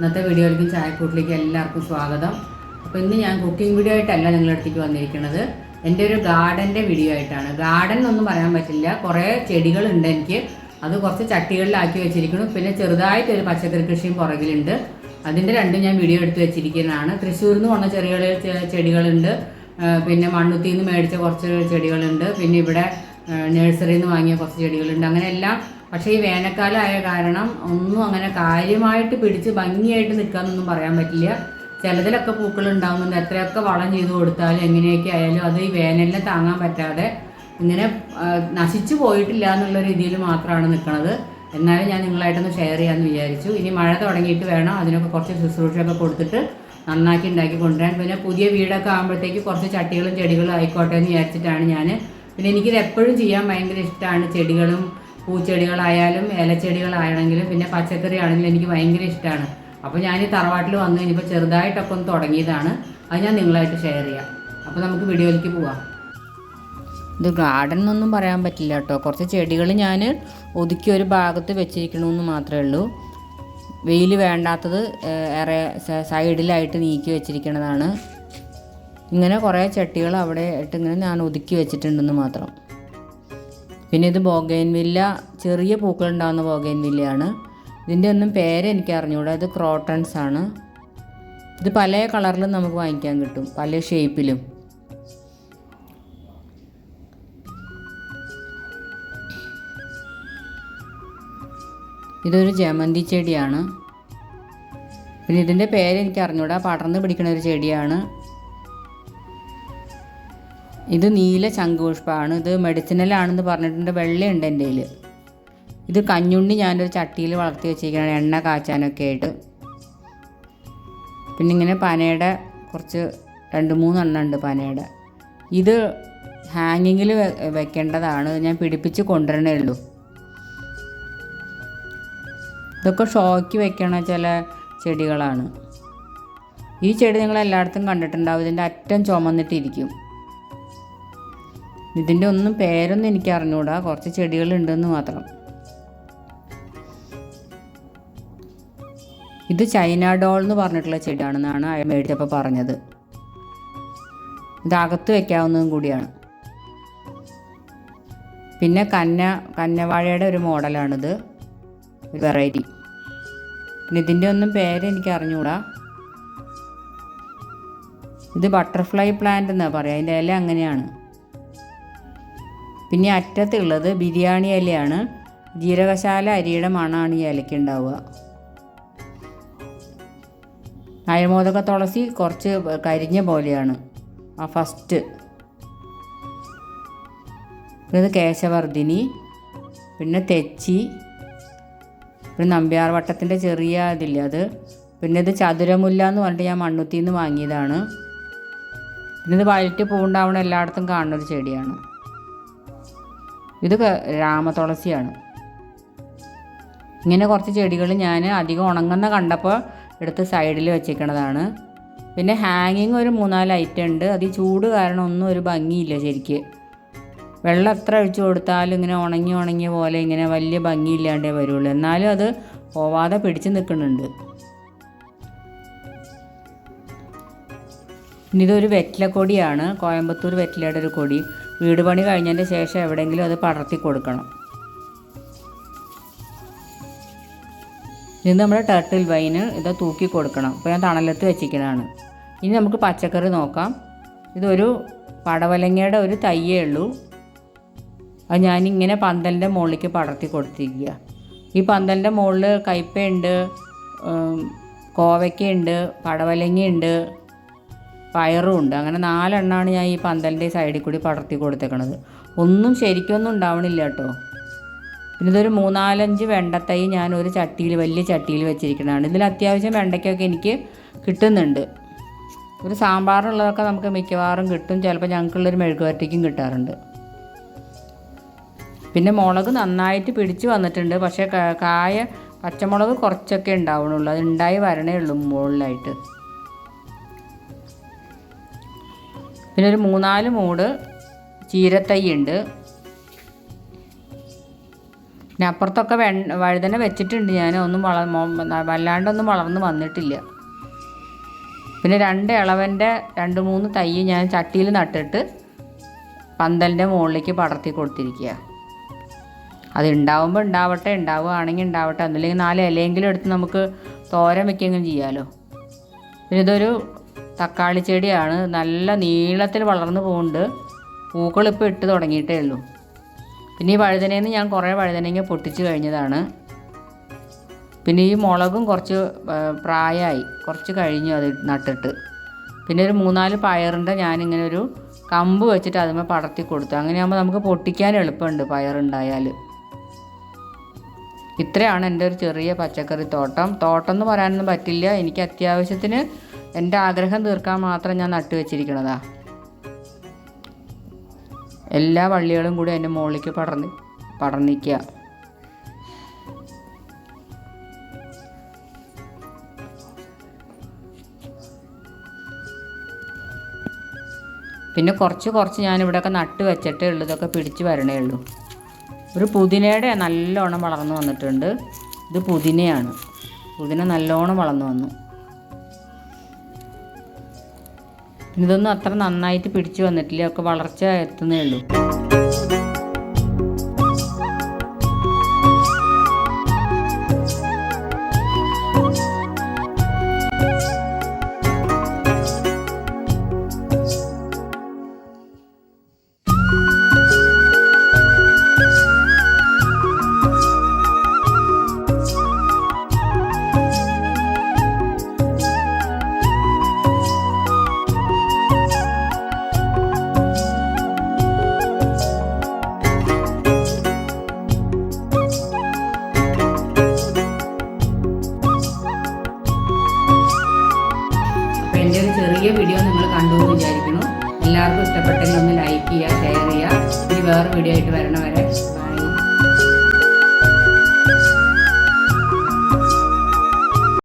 ഇന്നത്തെ വീഡിയോയിലേക്കും ചായക്കൂട്ടിലേക്കും എല്ലാവർക്കും സ്വാഗതം. അപ്പോൾ ഇന്ന് ഞാൻ കുക്കിംഗ് വീഡിയോ ആയിട്ടല്ല നിങ്ങളുടെ അടുത്തേക്ക് വന്നിരിക്കുന്നത്. എന്റെ ഒരു ഗാർഡന്റെ വീഡിയോ ആയിട്ടാണ്. ഗാർഡൻ എന്നൊന്നും പറയാൻ പറ്റില്ല. കുറേ ചെടികളുണ്ട് എനിക്ക്. അത് കുറച്ച് ചട്ടികളിലാക്കി വെച്ചിരിക്കുന്നു. പിന്നെ ചെറുതായിട്ട് ഒരു പച്ചക്കറി കൃഷിയും പുറകിലുണ്ട്. അതിന്റെ രണ്ടും ഞാൻ വീഡിയോ എടുത്ത് വെച്ചിരിക്കുന്നതാണ്. തൃശ്ശൂരിൽ നിന്ന് വന്ന ചെറിയ ചെടികളുണ്ട്. പിന്നെ മണ്ണുത്തിയിൽ നിന്ന് മേടിച്ച കുറച്ച് ചെടികളുണ്ട്. പിന്നെ ഇവിടെ നഴ്സറിയിൽ നിന്ന് വാങ്ങിയ കുറച്ച് ചെടികളുണ്ട്. അങ്ങനെ എല്ലാം പക്ഷേ ഈ വേനൽക്കാലമായ കാരണം ഒന്നും അങ്ങനെ കാര്യമായിട്ട് പിടിച്ച് ഭംഗിയായിട്ട് നിൽക്കാമെന്നൊന്നും പറയാൻ പറ്റില്ല. ചിലതിലൊക്കെ പൂക്കൾ ഉണ്ടാകുന്നുണ്ട് എത്രയൊക്കെ വളം ചെയ്ത് കൊടുത്താലും എങ്ങനെയൊക്കെ ആയാലും അത് ഈ വേനലിനെ താങ്ങാൻ പറ്റാതെ ഇങ്ങനെ നശിച്ചു പോയിട്ടില്ല എന്നുള്ള രീതിയിൽ മാത്രമാണ് നിൽക്കുന്നത് എന്നാലും ഞാൻ നിങ്ങളായിട്ടൊന്ന് ഷെയർ ചെയ്യാമെന്ന് വിചാരിച്ചു. ഇനി മഴ തുടങ്ങിയിട്ട് വേണം അതിനൊക്കെ കുറച്ച് ശുശ്രൂഷയൊക്കെ കൊടുത്തിട്ട് നന്നാക്കി ഉണ്ടാക്കി കൊണ്ടുവരാൻ. പിന്നെ പുതിയ വീടൊക്കെ ആകുമ്പോഴത്തേക്ക് കുറച്ച് ചട്ടികളും ചെടികളും ആയിക്കോട്ടെ എന്ന് വിചാരിച്ചിട്ടാണ് ഞാൻ പിന്നെ എനിക്കിത് എപ്പോഴും ചെയ്യാൻ ഭയങ്കര ഇഷ്ടമാണ് ചെടികളും പൂച്ചെടികളായാലും ഇലച്ചെടികളാണെങ്കിലും പിന്നെ പച്ചക്കറി ആണെങ്കിലും എനിക്ക് ഭയങ്കര ഇഷ്ടമാണ് അപ്പോൾ ഞാൻ ഈ തറവാട്ടിൽ വന്നു കഴിഞ്ഞപ്പോൾ ചെറുതായിട്ടൊക്കെ ഒന്ന് തുടങ്ങിയതാണ്. അത് ഞാൻ നിങ്ങളായിട്ട് ഷെയർ ചെയ്യാം. അപ്പോൾ നമുക്ക് വീഡിയോയിലേക്ക് പോവാം. ഇത് ഗാർഡൻ എന്നൊന്നും പറയാൻ പറ്റില്ല കേട്ടോ. കുറച്ച് ചെടികൾ ഞാൻ ഒതുക്കി ഒരു ഭാഗത്ത് വെച്ചിരിക്കണമെന്ന് മാത്രമേ ഉള്ളൂ. വെയിൽ വേണ്ടാത്തത് ഏറെ സൈഡിലായിട്ട് നീക്കി വെച്ചിരിക്കുന്നതാണ് ഇങ്ങനെ കുറേ ചട്ടികൾ അവിടെ ഇട്ട് ഇങ്ങനെ ഞാൻ ഒതുക്കി വെച്ചിട്ടുണ്ടെന്ന് മാത്രം. പിന്നെ ഇത് ബോഗൈൻവില്ല ചെറിയ പൂക്കൾ ഉണ്ടാകുന്ന ബോഗൈൻവില്ലയാണ്. ഇതിന്റെ ഒന്നും പേര് എനിക്ക് അറിഞ്ഞുകൂടാ ഇത് ക്രോട്ടൺസ് ആണ്. ഇത് പല കളറിലും നമുക്ക് വാങ്ങിക്കാൻ കിട്ടും പല ഷേപ്പിലും. ഇതൊരു ജമന്തി ചെടിയാണ്. പിന്നെ ഇതിന്റെ പേര് എനിക്ക് അറിഞ്ഞൂടാ പടർന്ന് പിടിക്കുന്ന ഒരു ചെടിയാണ്. ഇത് നീല ശംഖുപുഷ്പമാണ്. ഇത് മെഡിസിനലാണെന്ന് പറഞ്ഞിട്ടുണ്ട്. വെള്ളയുണ്ട് എന്റെ കയ്യിൽ ഇത് കഞ്ഞുണ്ണി ഞാനൊരു ചട്ടിയിൽ വളർത്തി വെച്ചിരിക്കുകയാണ്. എണ്ണ കാച്ചാനൊക്കെ ആയിട്ട്. പിന്നെ ഇങ്ങനെ പനയുടെ കുറച്ച് രണ്ട് മൂന്നെണ്ണം ഉണ്ട് പനയുടെ. ഇത് ഹാങ്ങിങ്ങിൽ വെക്കേണ്ടതാണ്. ഞാൻ പിടിപ്പിച്ച് കൊണ്ടുവരണേ ഉള്ളൂ. ഇതൊക്കെ ഷോയ്ക്ക് വെക്കണ ചില ചെടികളാണ്. ഈ ചെടി നിങ്ങൾ എല്ലായിടത്തും കണ്ടിട്ടുണ്ടാവും. ഇതിന്റെ അറ്റം ചുമന്നിട്ടിരിക്കും. ഇതിന്റെ ഒന്നും പേരൊന്നും എനിക്ക് അറിഞ്ഞുകൂടാ കുറച്ച് ചെടികളുണ്ടെന്ന് മാത്രം. ഇത് ചൈന ഡോൾ എന്ന് പറഞ്ഞിട്ടുള്ള ചെടിയാണെന്നാണ് അയാൾ മേടിച്ചപ്പോൾ പറഞ്ഞത്. ഇത് അകത്ത് വയ്ക്കാവുന്നതും കൂടിയാണ്. പിന്നെ കന്ന കന്നവാഴയുടെ ഒരു മോഡലാണിത്. ഒരു വെറൈറ്റി. പിന്നെ ഇതിന്റെ ഒന്നും പേര് എനിക്ക് അറിഞ്ഞുകൂടാ ഇത് ബട്ടർഫ്ലൈ പ്ലാന്റ് എന്നാണ് പറയുക അതിന്റെ ഇല അങ്ങനെയാണ്. പിന്നെ അറ്റത്തുള്ളത് ബിരിയാണി ഇലയാണ് ജീരകശാല അരിയുടെ മണമാണ് ഈ ഇലയ്ക്ക് ഉണ്ടാവുക. അയമോദക തുളസി കുറച്ച് കരിഞ്ഞ പോലെയാണ്. ആ ഫസ്റ്റ് ഇത് കേശവർദ്ധിനി. പിന്നെ തെച്ചി. പിന്നെ നമ്പ്യാർ വട്ടത്തിന്റെ ചെറിയ ഇതില്ല അത്. പിന്നെ ഇത് ചതുരമുല്ല എന്ന് പറഞ്ഞിട്ട് ഞാൻ മണ്ണുത്തിന്ന് വാങ്ങിയതാണ്. പിന്നെ ഇത് വയലറ്റ് പൂണ്ടാവണ എല്ലായിടത്തും കാണുന്നൊരു ചെടിയാണ്. ഇത് രാമതുളസിയാണ്. ഇങ്ങനെ കുറച്ച് ചെടികൾ ഞാൻ അധികം ഉണങ്ങുന്ന കണ്ടപ്പോൾ എടുത്ത് സൈഡിൽ വെച്ചേക്കണതാണ്. പിന്നെ ഹാങ്ങിങ് ഒരു മൂന്നാൽ ഐറ്റം ഉണ്ട്. അത് ചൂട് കാരണം ഒന്നും ഒരു ഭംഗിയില്ല ശരിക്ക്. വെള്ളം എത്ര ഒഴിച്ചു കൊടുത്താലും ഇങ്ങനെ ഉണങ്ങി ഉണങ്ങിയ പോലെ ഇങ്ങനെ വലിയ ഭംഗിയില്ലാണ്ടേ വരുള്ളൂ. എന്നാലും അത് പോവാതെ പിടിച്ച് നിൽക്കുന്നുണ്ട്. ഇനി ഇതൊരു വെറ്റിലക്കൊടിയാണ്. കോയമ്പത്തൂർ വെറ്റിലയുടെ ഒരു കൊടി. വീട് പണി കഴിഞ്ഞതിന്റെ ശേഷം എവിടെയെങ്കിലും അത് പടർത്തി കൊടുക്കണം. ഇത് നമ്മുടെ ടർട്ടിൽ വൈന് ഇത് തൂക്കി കൊടുക്കണം. ഇപ്പോൾ ഞാൻ തണലത്ത് വെച്ചിരിക്കുന്നതാണ്. ഇനി നമുക്ക് പച്ചക്കറി നോക്കാം. ഇതൊരു പടവലങ്ങയുടെ ഒരു തയ്യേ ഉള്ളൂ. അത് ഞാനിങ്ങനെ പന്തലിന്റെ മുകളിലേക്ക് പടർത്തി കൊടുത്തിരിക്കുക. ഈ പന്തലിന്റെ മുകളിൽ കയ്പയുണ്ട് കോവയ്ക്കയുണ്ട് പടവലങ്ങയുണ്ട് പയറും ഉണ്ട്. അങ്ങനെ നാലെണ്ണമാണ് ഞാൻ ഈ പന്തലിന്റെ സൈഡിൽ കൂടി പടർത്തി കൊടുത്തേക്കണത്. ഒന്നും ശരിക്കൊന്നും ഉണ്ടാവണില്ല കേട്ടോ പിന്നെ ഇതൊരു മൂന്നാലഞ്ച് വെണ്ടത്തൈ ഞാൻ ഒരു ചട്ടിയിൽ വലിയ ചട്ടിയിൽ വെച്ചിരിക്കുന്നതാണ് ഇതിൽ അത്യാവശ്യം വെണ്ടയ്ക്കൊക്കെ എനിക്ക് കിട്ടുന്നുണ്ട്. ഒരു സാമ്പാറിനുള്ളതൊക്കെ നമുക്ക് മിക്കവാറും കിട്ടും. ചിലപ്പോൾ ഞങ്ങൾക്കുള്ളൊരു മെഴുകുവരട്ടിക്കും കിട്ടാറുണ്ട്. പിന്നെ മുളക് നന്നായിട്ട് പിടിച്ച് വന്നിട്ടുണ്ട്. പക്ഷേ കായ പച്ചമുളക് കുറച്ചൊക്കെ ഉണ്ടാവണുള്ളൂ. അത് ഉണ്ടായി വരണേ ഉള്ളൂ മുകളിലായിട്ട്. പിന്നെ ഒരു മൂന്നാൽ മൂട് ചീരത്തൈ ഉണ്ട് പിന്നെ അപ്പുറത്തൊക്കെ വെ വഴുതന വെച്ചിട്ടുണ്ട് ഞാൻ. ഒന്നും വള വല്ലാണ്ടൊന്നും വളർന്ന് വന്നിട്ടില്ല. പിന്നെ രണ്ട് ഇളവന്റെ രണ്ട് മൂന്ന് തൈ ഞാൻ ചട്ടിയിൽ നട്ടിട്ട് പന്തലിന്റെ മുകളിലേക്ക് പടർത്തി കൊടുത്തിരിക്കുക. അത് ഉണ്ടാവുമ്പോൾ ഉണ്ടാവട്ടെ ഉണ്ടാവുകയാണെങ്കിൽ ഉണ്ടാവട്ടെ. ഒന്നില്ലെങ്കിൽ നാല് ഇലയെങ്കിലും എടുത്ത് നമുക്ക് തോരൻ വയ്ക്കുകയെങ്കിലും ചെയ്യാമല്ലോ പിന്നെ ഇതൊരു തക്കാളി ചെടിയാണ് നല്ല നീളത്തിൽ വളർന്നു പോകുന്നുണ്ട് പൂക്കളിപ്പോൾ ഇട്ട് തുടങ്ങിയിട്ടേ ഉള്ളൂ. പിന്നെ ഈ വഴുതനയിൽ ഞാൻ കുറേ വഴുതനങ്ങ പൊട്ടിച്ച് കഴിഞ്ഞതാണ്. പിന്നെ ഈ മുളകും കുറച്ച് പ്രായമായി കുറച്ച് കഴിഞ്ഞു അത് നട്ടിട്ട്. പിന്നെ ഒരു മൂന്നാൽ പയറിന്റെ ഞാനിങ്ങനെ ഒരു കമ്പ് വെച്ചിട്ട് അതിമേ പടർത്തി കൊടുത്തു. അങ്ങനെയാകുമ്പോൾ നമുക്ക് പൊട്ടിക്കാൻ എളുപ്പമുണ്ട് പയറുണ്ടായാൽ. ഇത്രയാണ് എന്റെ ഒരു ചെറിയ പച്ചക്കറി തോട്ടം. തോട്ടം എന്ന് പറയാനൊന്നും പറ്റില്ല. എനിക്ക് അത്യാവശ്യത്തിന് എന്റെ ആഗ്രഹം തീർക്കാൻ മാത്രം ഞാൻ നട്ടു വെച്ചിരിക്കണതാ എല്ലാ വള്ളികളും കൂടി എന്റെ മുകളിലേക്ക് പടർന്ന് പടർന്നിക്കുക. പിന്നെ കുറച്ച് കുറച്ച് ഞാനിവിടെയൊക്കെ നട്ട് വെച്ചിട്ടേ ഉള്ളൂ ഇതൊക്കെ പിടിച്ച് വരണേ ഉള്ളൂ. ഒരു പുതിനയുടെ നല്ലോണം വളർന്നു വന്നിട്ടുണ്ട്. ഇത് പുതിനയാണ്. പുതിന നല്ലോണം വളർന്നു വന്നു. ഇതൊന്നും അത്ര നന്നായിട്ട് പിടിച്ചു വന്നിട്ടില്ല. ഒക്കെ വളർച്ച എത്തുന്നേ ഉള്ളൂ. ചെറിയ വീഡിയോ നിങ്ങൾ കണ്ടു എന്ന് വിചാരിക്കുന്നു. എല്ലാവർക്കും ഇഷ്ടപ്പെട്ടെങ്കിൽ ഒന്ന് ലൈക്ക് ചെയ്യുക ഷെയർ ചെയ്യുക. ഇനി വേറെ വീഡിയോ ആയിട്ട് വരണ വരെ